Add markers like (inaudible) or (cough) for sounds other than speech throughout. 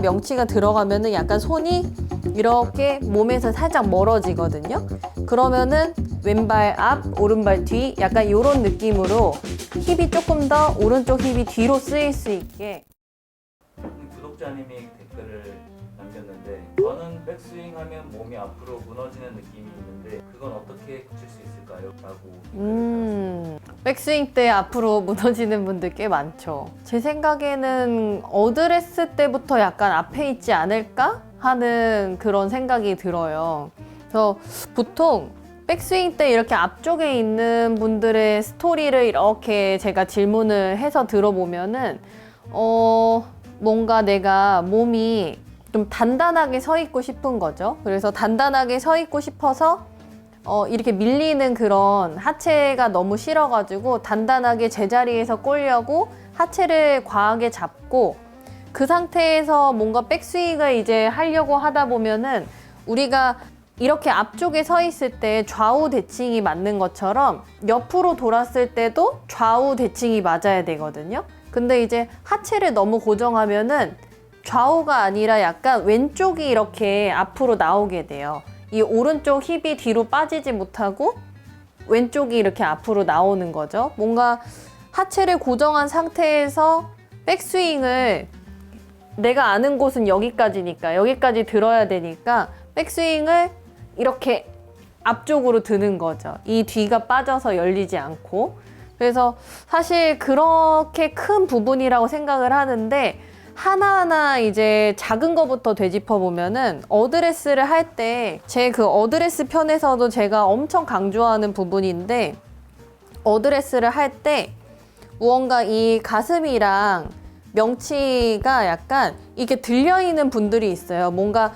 명치가 들어가면은 약간 손이 이렇게 몸에서 살짝 멀어지거든요. 그러면은 왼발 앞, 오른발 뒤 약간 이런 느낌으로 힙이 조금 더 오른쪽 힙이 뒤로 쓰일 수 있게 구독자님이 댓글을 남겼는데 저는 백스윙 하면 몸이 앞으로 무너지는 느낌이 있는데 그건 어떻게 고칠 수 있을까요? 라고 음, 백스윙 때 앞으로 (laughs) 무너지는 분들 꽤 많죠. 제 생각에는 어드레스 때부터 약간 앞에 있지 않을까 하는 그런 생각이 들어요. 그래서 보통 백스윙 때 이렇게 앞쪽에 있는 분들의 스토리를 이렇게 제가 질문을 해서 들어보면은 어 뭔가 내가 몸이 좀 단단하게 서 있고 싶은 거죠. 그래서 단단하게 서 있고 싶어서 어, 이렇게 밀리는 그런 하체가 너무 싫어가지고 단단하게 제자리에서 꼴려고 하체를 과하게 잡고 그 상태에서 뭔가 백스윙을 이제 하려고 하다 보면은 우리가 이렇게 앞쪽에 서 있을 때 좌우 대칭이 맞는 것처럼 옆으로 돌았을 때도 좌우 대칭이 맞아야 되거든요. 근데 이제 하체를 너무 고정하면은 좌우가 아니라 약간 왼쪽이 이렇게 앞으로 나오게 돼요. 이 오른쪽 힙이 뒤로 빠지지 못하고 왼쪽이 이렇게 앞으로 나오는 거죠. 뭔가 하체를 고정한 상태에서 백스윙을 내가 아는 곳은 여기까지니까 여기까지 들어야 되니까 백스윙을 이렇게 앞쪽으로 드는 거죠. 이 뒤가 빠져서 열리지 않고. 그래서 사실 그렇게 큰 부분이라고 생각을 하는데 하나하나 이제 작은 거부터 되짚어 보면은 어드레스를 할 때 제 그 어드레스 편에서도 제가 엄청 강조하는 부분인데 어드레스를 할 때 무언가 이 가슴이랑 명치가 약간 이게 들려 있는 분들이 있어요. 뭔가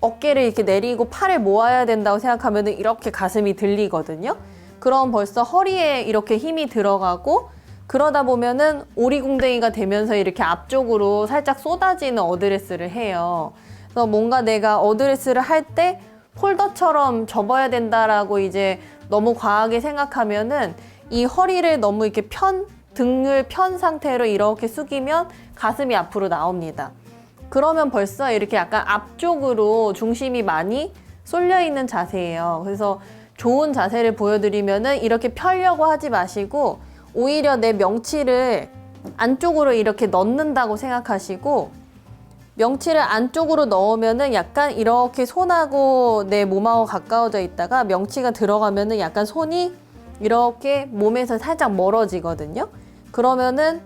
어깨를 이렇게 내리고 팔을 모아야 된다고 생각하면 이렇게 가슴이 들리거든요. 그럼 벌써 허리에 이렇게 힘이 들어가고 그러다 보면은 오리궁뎅이가 되면서 이렇게 앞쪽으로 살짝 쏟아지는 어드레스를 해요. 그래서 뭔가 내가 어드레스를 할 때 폴더처럼 접어야 된다라고 이제 너무 과하게 생각하면은 이 허리를 너무 이렇게 편 등을 편 상태로 이렇게 숙이면 가슴이 앞으로 나옵니다. 그러면 벌써 이렇게 약간 앞쪽으로 중심이 많이 쏠려 있는 자세예요. 그래서 좋은 자세를 보여드리면은 이렇게 펴려고 하지 마시고 오히려 내 명치를 안쪽으로 이렇게 넣는다고 생각하시고 명치를 안쪽으로 넣으면은 약간 이렇게 손하고 내 몸하고 가까워져 있다가 명치가 들어가면은 약간 손이 이렇게 몸에서 살짝 멀어지거든요. 그러면은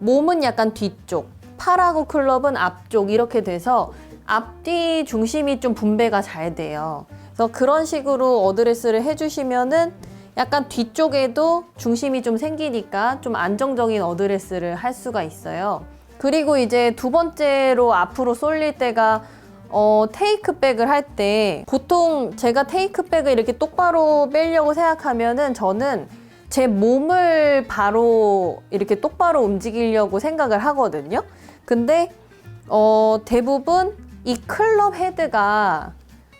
몸은 약간 뒤쪽, 팔하고 클럽은 앞쪽 이렇게 돼서 앞뒤 중심이 좀 분배가 잘 돼요. 그래서 그런 식으로 어드레스를 해주시면은 약간 뒤쪽에도 중심이 좀 생기니까 좀 안정적인 어드레스를 할 수가 있어요. 그리고 이제 두 번째로 앞으로 쏠릴 때가 어, 테이크백을 할 때 보통 제가 테이크백을 이렇게 똑바로 빼려고 생각하면은 저는 제 몸을 바로 이렇게 똑바로 움직이려고 생각을 하거든요. 근데 어, 대부분 이 클럽 헤드가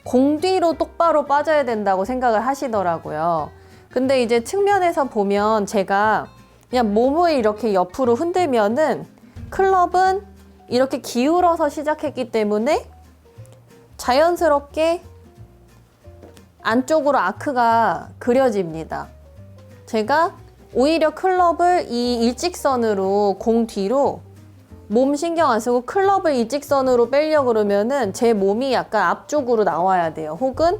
공 뒤로 똑바로 빠져야 된다고 생각을 하시더라고요. 근데 이제 측면에서 보면 제가 그냥 몸을 이렇게 옆으로 흔들면은 클럽은 이렇게 기울어서 시작했기 때문에 자연스럽게 안쪽으로 아크가 그려집니다. 제가 오히려 클럽을 이 일직선으로 공 뒤로 몸 신경 안 쓰고 클럽을 일직선으로 빼려 그러면은 제 몸이 약간 앞쪽으로 나와야 돼요. 혹은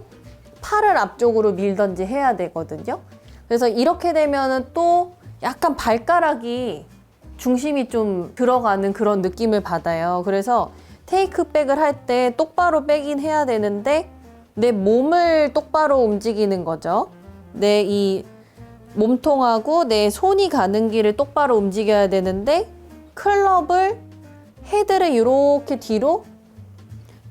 팔을 앞쪽으로 밀던지 해야 되거든요. 그래서 이렇게 되면은 또 약간 발가락이 중심이 좀 들어가는 그런 느낌을 받아요. 그래서 테이크백을 할 때 똑바로 빼긴 해야 되는데 내 몸을 똑바로 움직이는 거죠. 내 이 몸통하고 내 손이 가는 길을 똑바로 움직여야 되는데 클럽을 헤드를 이렇게 뒤로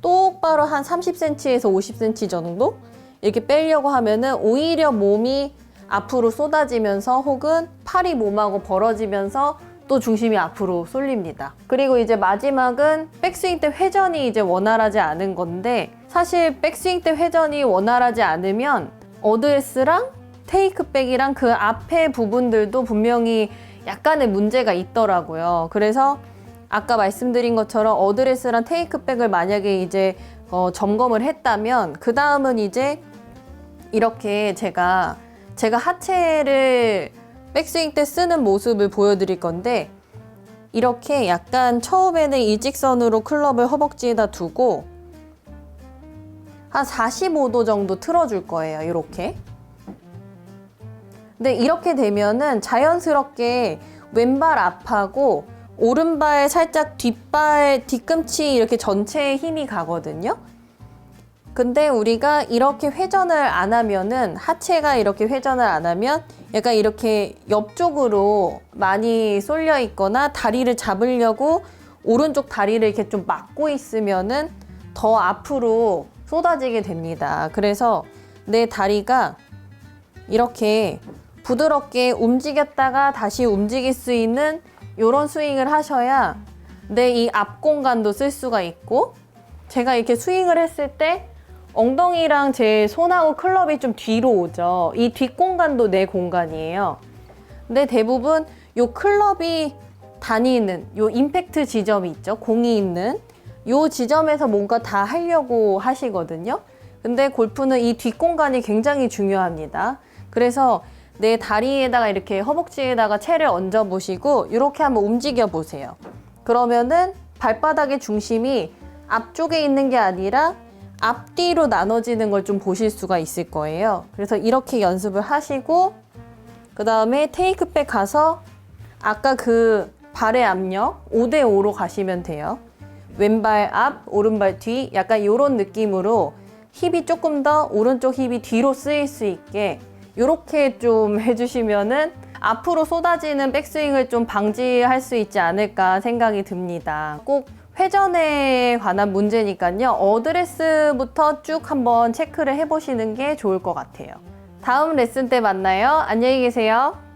똑바로 한 30cm에서 50cm 정도 이렇게 빼려고 하면은 오히려 몸이 앞으로 쏟아지면서 혹은 팔이 몸하고 벌어지면서 또 중심이 앞으로 쏠립니다. 그리고 이제 마지막은 백스윙 때 회전이 이제 원활하지 않은 건데 사실 백스윙 때 회전이 원활하지 않으면 어드레스랑 테이크백이랑 그 앞에 부분들도 분명히 약간의 문제가 있더라고요. 그래서 아까 말씀드린 것처럼 어드레스랑 테이크백을 만약에 이제 어, 점검을 했다면 그 다음은 이제 이렇게 제가 제가 하체를 백스윙 때 쓰는 모습을 보여드릴 건데 이렇게 약간 처음에는 일직선으로 클럽을 허벅지에다 두고 한 45도 정도 틀어줄 거예요. 이렇게. 근데 이렇게 되면은 자연스럽게 왼발 앞하고 오른발 살짝 뒷발 뒤꿈치 이렇게 전체에 힘이 가거든요. 근데 우리가 이렇게 회전을 안 하면은 하체가 이렇게 회전을 안 하면 약간 이렇게 옆쪽으로 많이 쏠려 있거나 다리를 잡으려고 오른쪽 다리를 이렇게 좀 막고 있으면은 더 앞으로 쏟아지게 됩니다. 그래서 내 다리가 이렇게 부드럽게 움직였다가 다시 움직일 수 있는 이런 스윙을 하셔야 내 이 앞 공간도 쓸 수가 있고 제가 이렇게 스윙을 했을 때 엉덩이랑 제 손하고 클럽이 좀 뒤로 오죠. 이 뒷공간도 내 공간이에요. 근데 대부분 요 클럽이 다니는 요 임팩트 지점이 있죠. 공이 있는 요 지점에서 뭔가 다 하려고 하시거든요. 근데 골프는 이 뒷공간이 굉장히 중요합니다. 그래서 내 다리에다가 이렇게 허벅지에다가 채를 얹어 보시고 이렇게 한번 움직여 보세요. 그러면은 발바닥의 중심이 앞쪽에 있는 게 아니라 앞뒤로 나눠지는 걸 좀 보실 수가 있을 거예요. 그래서 이렇게 연습을 하시고 그 다음에 테이크백 가서 아까 그 발의 압력 5대5로 가시면 돼요. 왼발 앞, 오른발 뒤 약간 이런 느낌으로 힙이 조금 더 오른쪽 힙이 뒤로 쓰일 수 있게 이렇게 좀 해주시면은 앞으로 쏟아지는 백스윙을 좀 방지할 수 있지 않을까 생각이 듭니다. 꼭 회전에 관한 문제니까요. 어드레스부터 쭉 한번 체크를 해보시는 게 좋을 것 같아요. 다음 레슨 때 만나요. 안녕히 계세요.